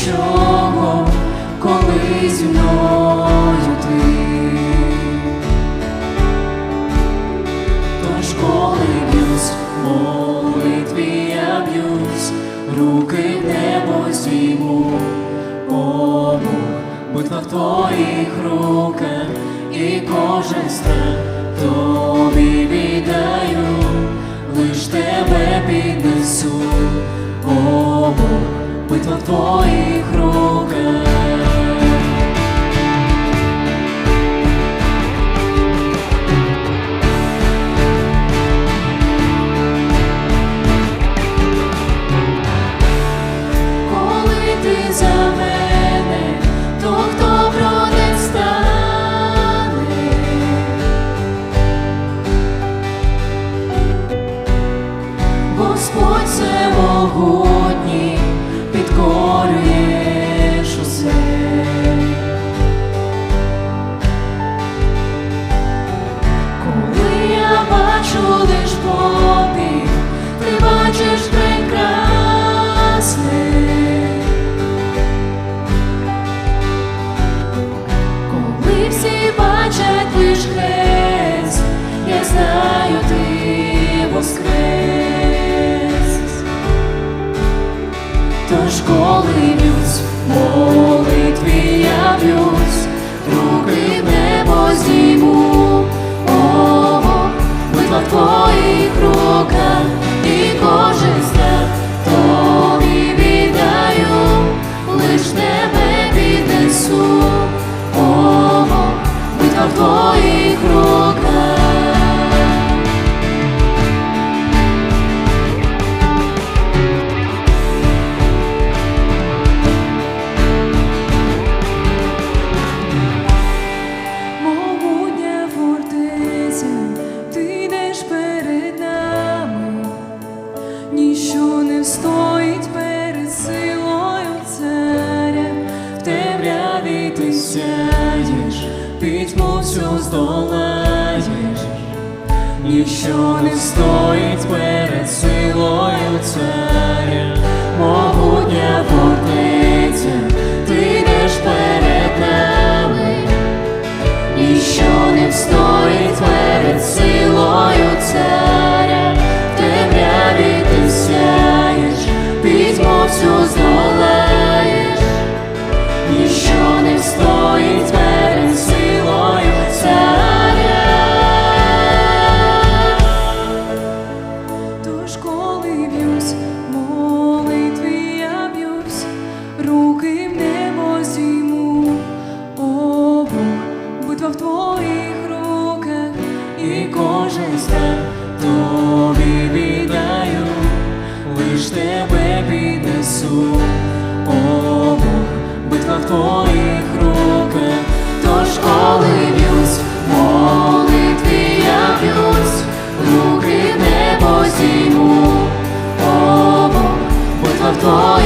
нічого, коли мною ти. Тож коли молитві я б'юсь, руки небо здійму, О, битва в твоїх руках, і кожен страх тобі віддаю, лиш тебе піднесу, О, Бог, битва твоїх бачу лиш побіг, ти бачиш прекрасне. Коли всі бачать лиш хрест, я знаю, ти воскрес. Тож коли б'юсь, ніщо не встоїть перед силою царя, в темряві ти сяєш, пітьму всю здолаєш, ніщо не стоїть перед силою царя, могутня фортеця, Oh.